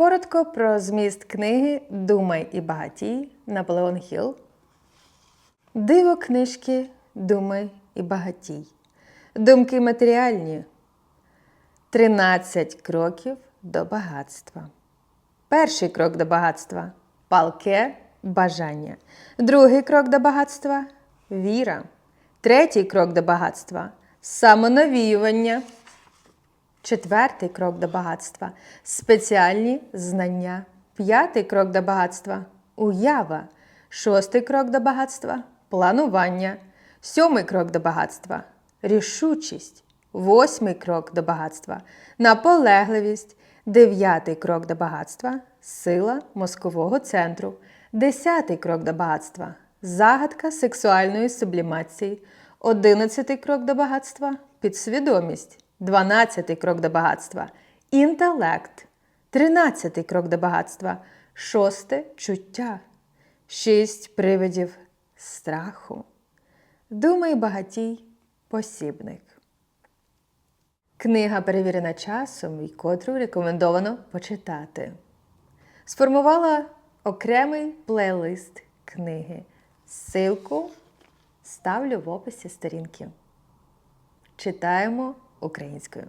Коротко про зміст книги Думай і багатій Наполеон Хілл. Диво книжки Думай і багатій. Думки матеріальні. 13 кроків до багатства. Перший крок до багатства палке бажання. Другий крок до багатства віра. Третій крок до багатства самонавіювання. Четвертий крок до багатства спеціальні знання. П'ятий крок до багатства уява. Шостий крок до багатства планування. Сьомий крок до багатства рішучість. Восьмий крок до багатства наполегливість. Дев'ятий крок до багатства сила мозкового центру. Десятий крок до багатства загадка сексуальної сублімації. Одинадцятий крок до багатства підсвідомість. Дванадцятий крок до багатства інтелект. Тринадцятий крок до багатства шосте чуття. Шість привидів страху. Думай багатій посібник. Книга перевірена часом і котру рекомендовано почитати. Сформувала окремий плейлист книги. Ссылку ставлю в описі сторінки. Читаємо українською.